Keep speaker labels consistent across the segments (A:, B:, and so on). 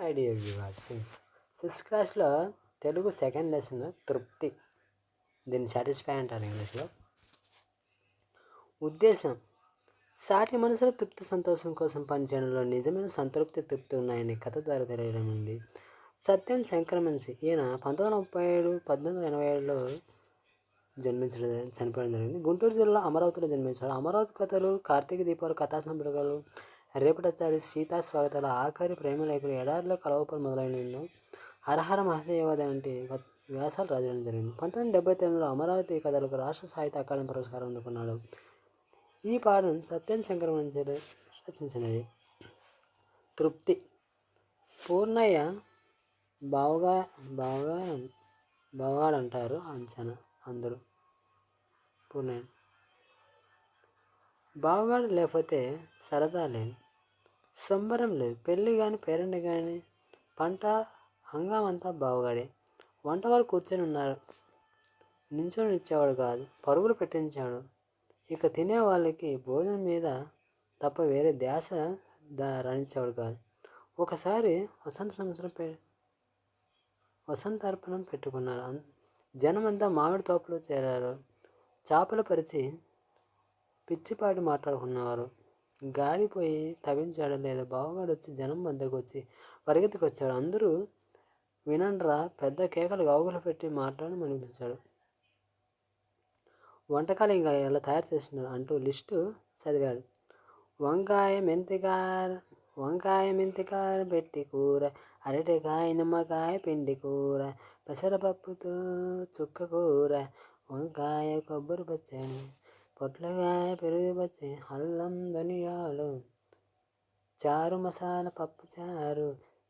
A: My dear viewers since sixth క్లాస్లో Telugu second lesson తృప్తి. దీన్ని సాటిస్ఫై అంటారు ఇంగ్లీష్లో. ఉద్దేశం సాటి మనసులో తృప్తి సంతోషం కోసం పనిచేయడంలో నిజమైన సంతృప్తి తృప్తి ఉన్నాయని కథ ద్వారా తెలియడం ఉంది. సత్యం సంక్రమించి ఈయన పంతొమ్మిది వందల ముప్పై ఏడు పద్దెనిమిది వందల ఎనభై ఏడులో జన్మించడం చనిపోవడం జరిగింది. గుంటూరు జిల్లా అమరావతిలో జన్మించాడు. అమరావతి కథలు కార్తీక దీపాలు కథా సంపర్కాలు రేపటాచారి సీతా స్వాగతాలు. ఆఖరి ప్రేమలేఖలు ఎడారిలో కలవపలు మొదలైన హరహర మహదేవద వంటి వ్యాసాలు రాజడం జరిగింది. పంతొమ్మిది డెబ్బై తొమ్మిదిలో అమరావతి కథలకు రాష్ట్ర సాహిత్య అకాడమీ పురస్కారం అందుకున్నాడు. ఈ పాటను సత్యం శంకరం నుంచి రచించినది. తృప్తి. పూర్ణయ్య బావుగా బావుగా అంటారు అంచనా అందరూ. పూర్ణయ్య. బావగాడు లేకపోతే సరదా లేదు సంబరం లేదు. పెళ్ళి కానీ పేరెంట్ కానీ పంట హంగామంతా బావగాడే. వంట వారు కూర్చొని ఉన్నారు. నించొని ఇచ్చేవాడు కాదు. పరుగులు పెట్టించాడు. ఇక తినే వాళ్ళకి భోజనం మీద తప్ప వేరే ధ్యాస రాణించేవాడు కాదు. ఒకసారి వసంత సంవత్సరం పె వసంతార్పణం పెట్టుకున్నారు. జనమంతా మామిడి తోపులో చేరారు. చేపలు పరిచి పిచ్చిపాటి మాట్లాడుకున్నవారు. గాడిపోయి తవ్వించాడు లేదా బావగాడు వచ్చి జనం మధ్యకు వచ్చి పరిగెత్తుకొచ్చాడు. అందరూ వినండ్రా పెద్ద కేకలు గావుగులు పెట్టి మాట్లాడమనిపించాడు వంటకాలు ఇంకా ఎలా తయారు చేస్తున్నాడు అంటూ లిస్టు చదివాడు. వంకాయ మెంతికార వంకాయ మెంతికార పెట్టి కూర అరటికాయ నిమ్మకాయ పిండి కూర పెసరపప్పుతో చుక్క కూర వంకాయ కొబ్బరి పచ్చడి పొట్లకాయ పెరుగు పచ్చి అల్లం ధనియాలు చారు మసాలా పప్పు చారు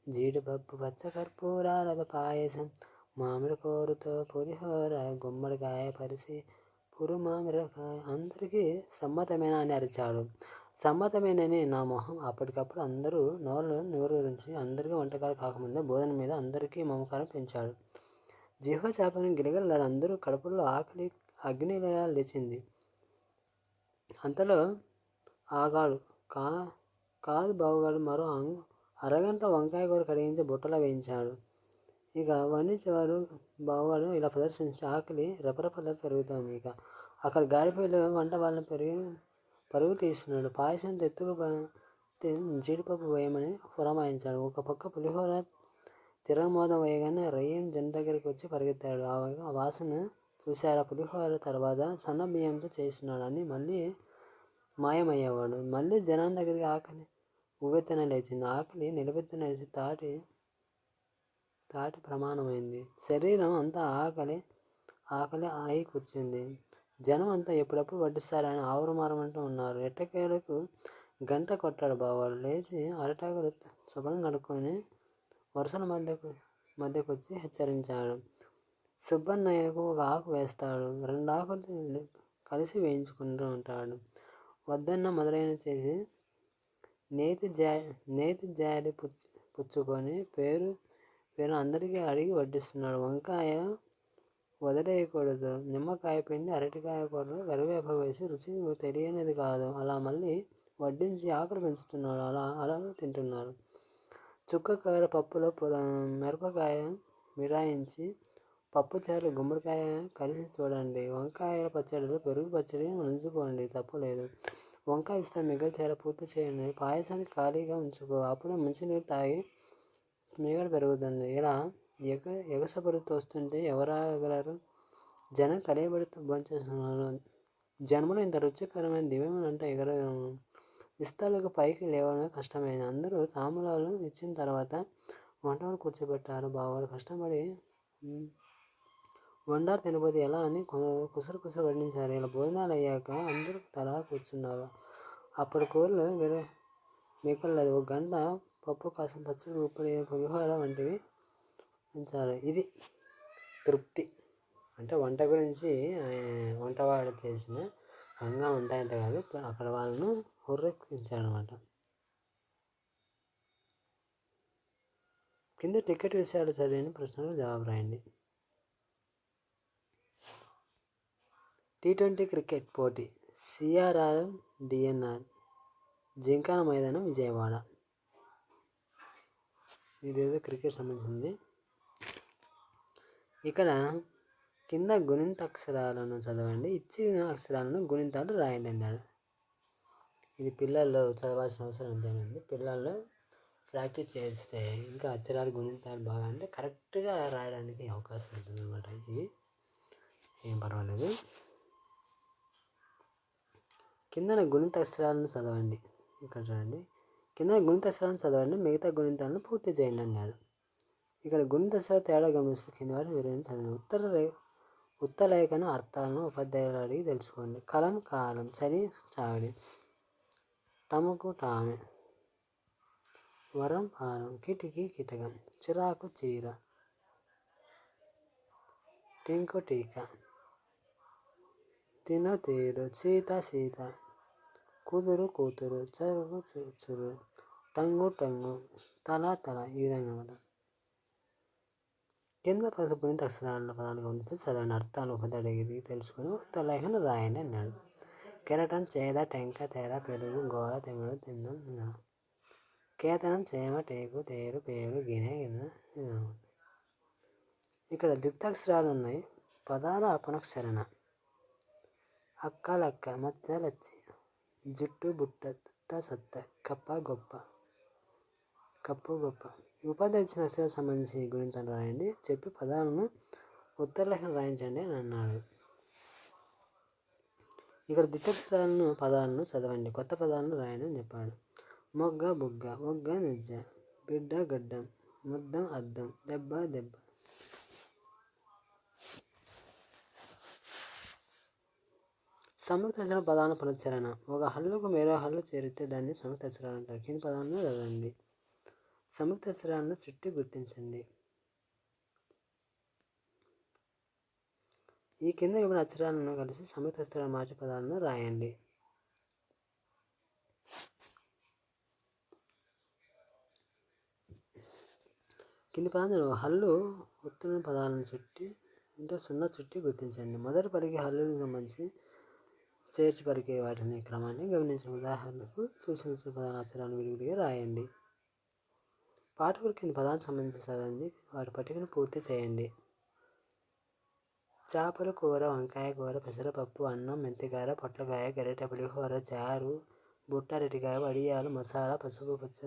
A: జీడిపప్పు పచ్చకర్పూరాలతో పాయసం మామిడి కూరతో పులిహోర గుమ్మడికాయ పరిసి పురు మామిడికాయ అందరికీ సమ్మతమైన అని అరిచాడు. సమ్మతమేనని నా మొహం అప్పటికప్పుడు అందరూ నోరు నోరూరించి అందరికీ వంటకాలు కాకముందే భోజనం మీద అందరికీ మమకారం పెంచాడు. జీహ చేపని గిలగలాడు అందరూ కడుపులో ఆకలి అగ్నిలయ లేచింది. అంతలో ఆగాడు. కా కాదు బావగాడు మరో అరగంట వంకాయ కూర కడిగించి బుట్టలో వేయించాడు. ఇక వండించేవాడు బావుగాడు ఇలా ప్రదర్శించి ఆకలి రెపరెపలా పెరుగుతోంది. ఇక అక్కడ గాడిపోయిలో వంట వాళ్ళని పెరిగి పరుగు తీస్తున్నాడు. పాయసం తెత్తుకు జీడిపప్పు వేయమని పురమాయించాడు ఒక పక్క పులిహోర తిరగమోదం వేయగానే రయ్యం జన దగ్గరికి వచ్చి పరిగెత్తాడు. ఆ వాసన చూశారా. పులిహోర తర్వాత సన్న బియ్యంతో చేస్తున్నాడు. అని మళ్ళీ మాయమయ్యేవాడు. మళ్ళీ జనం దగ్గరికి ఆకలి ఉవ్వెత్తన లేచింది ఆకలి నిలబెత్తన లేచి తాటి తాటి ప్రమాణమైంది. శరీరం అంతా ఆకలి ఆకలి ఆయి కూర్చుంది. జనం అంతా ఎప్పుడప్పుడు వడ్డిస్తారని ఆవురు మారమంటూ ఉన్నారు. ఎట్టకేలకు గంట కొట్టాడు బావాడు. లేచి అరటాకులు శుభ్రం కడుక్కొని వరుసల మధ్యకు మధ్యకు వచ్చి హెచ్చరించాడు. సుబ్బన్నయ్యకు ఒక ఆకు వేస్తాడు. రెండు ఆకులు కలిసి వేయించుకుంటూ ఉంటాడు. వద్దన్న మొదలైన చేసి నేతి జా నేతి జారి పుచ్చు పుచ్చుకొని పేరు పేరు అందరికీ అడిగి వడ్డిస్తున్నాడు. వంకాయ వదిలేయకూడదు. నిమ్మకాయ పిండి అరటికాయ కూరలో కరివేపాకు వేసి రుచి తెలియనిది కాదు. అలా మళ్ళీ వడ్డించి ఆకలి పెంచుతున్నాడు. అలా అలా తింటున్నారు. చుక్కకాయ పప్పులో మిరపకాయ మిరాయించి పప్పుచారు గుమ్మడికాయ కలిసి చూడండి. వంకాయల పచ్చడిలో పెరుగు పచ్చడి ఉంచుకోండి తప్పులేదు వంకాయ ఇస్తే మిగిలిచేర పూర్తి చేయండి. పాయసాన్ని ఖాళీగా ఉంచుకో. అప్పుడు మంచినీరు తాగి మిగడ పెరుగుతుంది. ఇలా ఎగ ఎగసపడుతూ వస్తుంటే ఎవరాగలరు? జనం కలియబడుతూ భోంచేస్తున్నారు. జన్మలో ఇంత రుచికరమైన దివ్యమైన అంటే ఎగర ఇస్తాలకు పైకి లేవడమే కష్టమైంది. అందరూ తాములాలు ఇచ్చిన తర్వాత వంటవారు కూర్చోబెట్టారు. బావాడు కష్టపడి వండారు తినబోతే ఎలా అని కుసరు కుసరు వడ్డించారు ఇలా భోజనాలు అయ్యాక అందరూ తలా కూర్చున్నారు. అప్పటి కూరలు వేరే మిగలలేదు ఒక గంట పప్పు కాసం పచ్చడి ఉప్పడి పులిహోర వంటివి ఉంచారు ఇది తృప్తి. అంటే వంట గురించి వంటవాడు చేసిన అంగా అంతా ఇంత కాదు. అక్కడ వాళ్ళను హుర్రెక్కించారనమాట కింద టికెట్ విషయాలు చదివిన ప్రశ్నలకు జవాబు రాయండి. టీ ట్వంటీ క్రికెట్ పోటీ సిఆర్ఆర్ డిఎన్ఆర్ జింకాన మైదానం విజయవాడ. ఇదేదో క్రికెట్ సంబంధించింది. ఇక్కడ కింద గుణింత అక్షరాలను చదవండి. ఇచ్చిన అక్షరాలను గుణింతాలు రాయండి అన్నాడు. ఇది పిల్లల్లో చదవాల్సిన అవసరం ఎంతైనా ఉంది. పిల్లల్లో ప్రాక్టీస్ చేస్తే ఇంకా అక్షరాలు గుణింతాలు బాగా అంటే కరెక్ట్గా రాయడానికి అవకాశం ఉంటుంది అనమాట ఇది ఏం పర్వాలేదు. కిందన గుణిత అక్షరాలను చదవండి. ఇక్కడ చూడండి. కింద గుణిత అక్షరాలను చదవండి. మిగతా గుణితాలను పూర్తి చేయండి అన్నాడు. ఇక్కడ గుణిత అక్షరాలు తేడా గమనిస్తూ కింద వివరించి చదవండి. ఉత్తర ఉత్తలేఖన అర్థాలను ఉపాధ్యాయులు అడిగి తెలుసుకోండి. కలం కాలం చలి చావడి. టముకు టామె వరం పారం కిటికీ కిటకం చిరాకు చీర టింకు టీక. తిన తీరు సీత సీత. కూతురు కూతురు చెరుకు చూచురు టంగు టంగు తల తల ఈ విధంగా అన్నమాట కింద పసుపుని అక్షరాల పదాలు గమనించి చదవని అర్థాలు ఉపదడిగి తెలుసుకుని ఉత్తరలేఖను రాయని అన్నాడు కెరటం చేద టెంక తెర పెరుగు గోర తెమ్ముడు తిందం కేతనం చేమ టేకు తేరు పేరు గినె గిన్నె ఇక్కడ దుక్తాక్షరాలు ఉన్నాయి పదాల అపనక్షరణ అక్కలక్క మచ్చలచ్చి జుట్టు బుట్ట సత్త కప్ప గొప్ప. కప్పు గొప్ప. ఈ ఉపాధ్యాయ ఇచ్చిన అక్షరాలకు సంబంధించి గురించి రాయండి. చెప్పి పదాలను ఉత్తరలేఖను రాయించండి అని అన్నాడు ఇక్కడ దిత్తక్షరాలను పదాలను చదవండి. కొత్త పదాలను రాయండి అని చెప్పాడు. మొగ్గ బుగ్గ మొగ్గ నిజ్జ బిడ్డ గడ్డం ముద్దం అద్దం దెబ్బ దెబ్బ. సంయుక్త అక్షరం పదాలను పునశ్చరణ. ఒక హల్లుకు మరో హల్లు చేరితే దాన్ని సంయుక్త అక్షరాలు అంటారు. కింది పదాలను చదవండి. సంయుక్త అక్షరాలను చుట్టి గుర్తించండి. ఈ కింద ఇవ్వబడిన అక్షరాలను కలిసి సంయుక్త అక్షరాలు మార్చి పదాలను రాయండి. కింది పదాలు హల్లు ఉత్తున్న పదాలను చుట్టి ఇంకా సున్నా చుట్టి గుర్తించండి. మొదటి పలికి హల్లులకు సంబంధించి చేర్చిపరికే వాటిని క్రమాన్ని గమనించిన ఉదాహరణకు చూసిన పదాల అక్షరాలను విడివిడిగా రాయండి. పాఠకులు కింద పదానికి సంబంధించి చదవండి. వాటి పట్టికను పూర్తి చేయండి. చేపల కూర వంకాయ కూర పెసరపప్పు అన్నం మెంతికాయ పొట్లకాయ గరిటె పులిహోర చారు బుట్ట అరటికాయ వడియాలు మసాలా పసుపు పచ్చ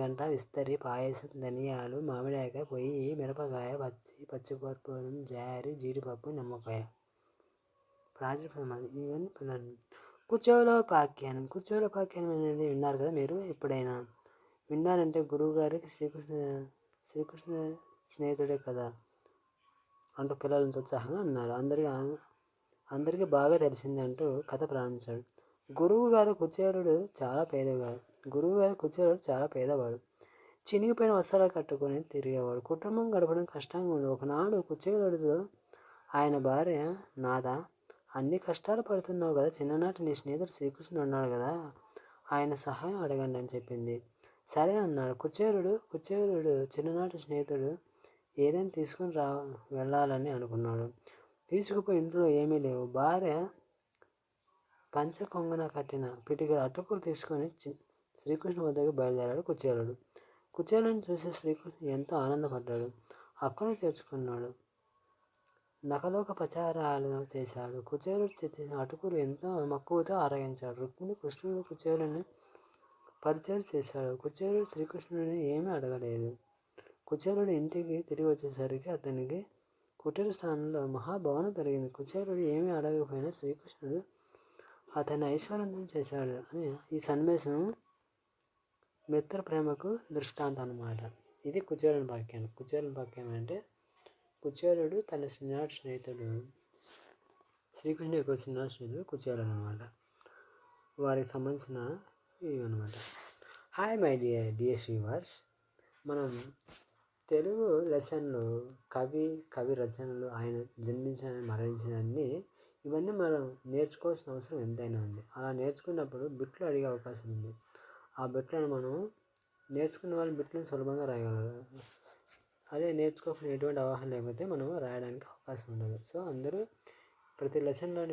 A: గంట విస్తరి పాయసం ధనియాలు మామిడికాయ పొయ్యి మిరపకాయ పచ్చి పచ్చికూరపూరం జారి జీడిపప్పు నిమ్మకాయ. ప్రాజెక్ట్ ఇవన్నీ పిల్లలు కుచోలో పాఖ్యానం కుచోలో పాఖ్యానం అనేది విన్నారు కదా మీరు ఎప్పుడైనా? విన్నారంటే గురువుగారికి శ్రీకృష్ణ శ్రీకృష్ణ స్నేహితుడే కదా? అంటూ పిల్లలంతో ఉత్సాహంగా అన్నారు. అందరికీ అందరికీ బాగా తెలిసింది అంటూ కథ ప్రారంభించాడు. గురువు గారు కుచేరుడు చాలా పేదవాడు. గురువు గారు కుచేరుడు చాలా పేదవాడు. చినిగిపోయిన వస్త్రాలు కట్టుకొని తిరిగేవాడు. కుటుంబం గడపడం కష్టంగా ఉండేది. ఒకనాడు కుచేరుడితో ఆయన భార్య నాద అన్ని కష్టాలు పడుతున్నావు కదా చిన్ననాటి నీ స్నేహితుడు శ్రీకృష్ణుడు ఉన్నాడు కదా ఆయన సహాయం అడగండి అని చెప్పింది. సరే అన్నాడు. కుచేరుడు కుచేరుడు చిన్ననాటి స్నేహితుడు ఏదైనా తీసుకుని రా వెళ్ళాలని అనుకున్నాడు. తీసుకుపోయి ఇంట్లో ఏమీ లేవు. భార్య పంచ కొంగన కట్టిన పిటికల అటుకులు తీసుకొని శ్రీకృష్ణ వద్దకు బయలుదేరాడు కుచేరుడు. కుచేరుని చూసి శ్రీకృష్ణ ఎంతో ఆనందపడ్డాడు. అక్కను చేర్చుకున్నాడు. నకలోక ప్రచారాలు చేశాడు. కుచేరుడు చేసిన అటుకులు ఎంతో మక్కువతో ఆరగించాడు. రుక్మిణి కృష్ణుడు కుచేరుని పరిచయం చేశాడు. కుచేరుడు శ్రీకృష్ణుడిని ఏమీ అడగలేదు. కుచేరుడు ఇంటికి తిరిగి వచ్చేసరికి అతనికి కుటీర స్థానంలో మహాభవనం పెరిగింది. కుచేరుడు ఏమీ అడగకపోయినా శ్రీకృష్ణుడు అతన్ని ఐశ్వర్యంతం చేశాడు అని ఈ సన్నివేశం మిత్ర ప్రేమకు దృష్టాంతం అనమాట ఇది కుచేరుని వాక్యం. కుచేరుని వాక్యం అంటే కుచేరుడు తన చిన్నాడు స్నేహితుడు శ్రీకృష్ణుడు యొక్క చిన్నాడు స్నేహితుడు కుచేరుడు అనమాట వారికి సంబంధించిన ఇవన్నమాట hi my dear DS viewers మనం తెలుగు లెసన్లు కవి కవి రచనలు ఆయన జన్మించిన మరణించిన అన్నీ ఇవన్నీ మనం నేర్చుకోవాల్సిన అవసరం ఎంతైనా ఉంది. అలా నేర్చుకున్నప్పుడు బిట్లు అడిగే అవకాశం ఉంది. ఆ బిట్లను మనం నేర్చుకున్న వాళ్ళు బిట్లను సులభంగా రాయగలరు అదే నేర్చుకోకుండా ఎటువంటి అవగాహన లేకపోతే మనం రాయడానికి అవకాశం ఉండదు. సో అందరూ ప్రతి లెసన్లోని